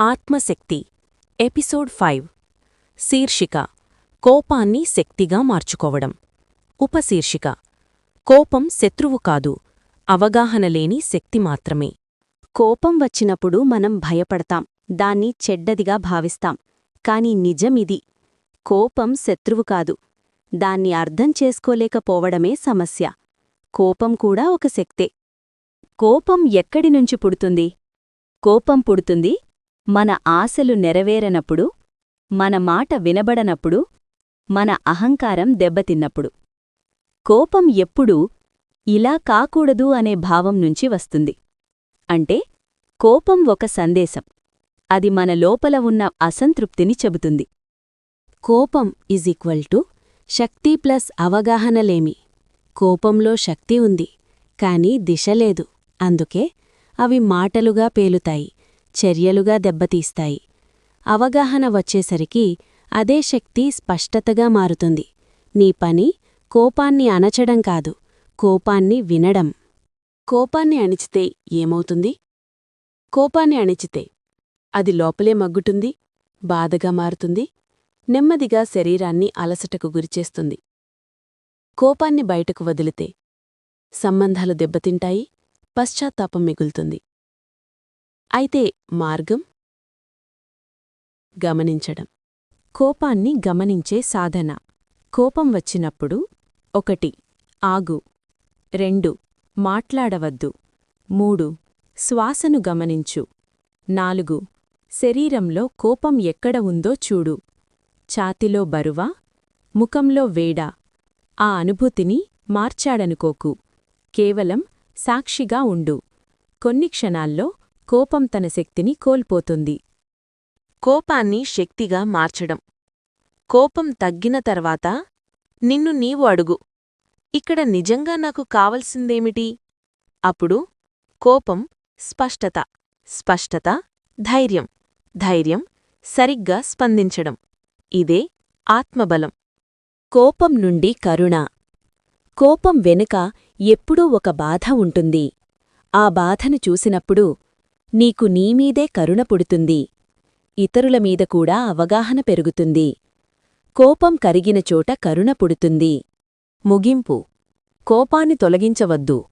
ఆత్మశక్తి episode five. శీర్షిక కోపాన్ని శక్తిగా మార్చుకోవడం. ఉపశీర్షిక కోపం శత్రువు కాదు అవగాహన లేని శక్తి మాత్రమే. కోపం వచ్చినప్పుడు మనం భయపడతాం దాన్ని చెడ్డదిగా భావిస్తాం. కాని నిజమిది కోపం శత్రువు కాదు దాన్ని అర్థం చేసుకోలేకపోవడమే సమస్య. కోపం కూడా ఒక శక్తే. కోపం ఎక్కడి నుంచి పుడుతుంది? కోపం పుడుతుంది మన ఆశలు నెరవేరనప్పుడు మన మాట వినబడనప్పుడు మన అహంకారం దెబ్బతిన్నప్పుడు. కోపం ఎప్పుడూ ఇలా కాకూడదు అనే భావం నుంచి వస్తుంది. అంటే కోపం ఒక సందేశం. అది మన లోపల ఉన్న అసంతృప్తిని చెబుతుంది. కోపం ఈజ్ ఈక్వల్ టు శక్తి ప్లస్ అవగాహనలేమి కోపంలో శక్తి ఉంది కాని దిశ లేదు. అందుకే అవి మాటలుగా పేలుతాయి. చర్యలుగా దెబ్బతీస్తాయి. అవగాహన వచ్చేసరికి అదే శక్తి స్పష్టతగా మారుతుంది. నీ పని కోపాన్ని అణచడం కాదు కోపాన్ని వినడం. కోపాన్ని అణిచితే ఏమవుతుంది? కోపాన్ని అణిచితే అది లోపలే మగ్గుటుంది బాధగా మారుతుంది నెమ్మదిగా శరీరాన్ని అలసటకు గురిచేస్తుంది. కోపాన్ని బయటకు వదిలితే సంబంధాలు దెబ్బతింటాయి పశ్చాత్తాపం మిగులుతుంది. అయితే మార్గం? గమనించడం. కోపాన్ని గమనించే సాధన. కోపం వచ్చినప్పుడు ఒకటి ఆగు. రెండు మాట్లాడవద్దు. మూడు శ్వాసను గమనించు. నాలుగు శరీరంలో కోపం ఎక్కడ ఉందో చూడు. ఛాతిలో బరువా? ముఖంలో వేడా? ఆ అనుభూతిని మార్చాడనుకోకు. కేవలం సాక్షిగా ఉండు. కొన్ని క్షణాల్లో కోపం తన శక్తిని కోల్పోతుంది. కోపాన్ని శక్తిగా మార్చడం. కోపం తగ్గిన తర్వాత నిన్ను నీవు అడుగు. ఇక్కడ నిజంగా నాకు కావలసిందేమిటి? అప్పుడు కోపం స్పష్టత స్పష్టత ధైర్యం ధైర్యం సరిగ్గా స్పందించడం. ఇదే ఆత్మబలం. కోపం నుండి కరుణ. కోపం వెనుక ఎప్పుడూ ఒక బాధ ఉంటుంది. ఆ బాధను చూసినప్పుడు నీకు నీమీదే కరుణ పుడుతుంది. ఇతరుల మీద కూడా అవగాహన పెరుగుతుంది. కోపం కరిగిన చోట కరుణ పుడుతుంది. ముగింపు. కోపాన్ని తొలగించవద్దు.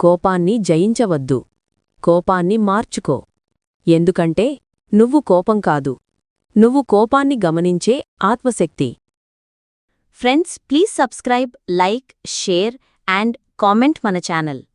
కోపాన్ని జయించవద్దు. కోపాన్ని మార్చుకో. ఎందుకంటే నువ్వు కోపం కాదు. నువ్వు కోపాన్ని గమనించే ఆత్మశక్తి. Friends please subscribe like share and comment మన ఛానల్.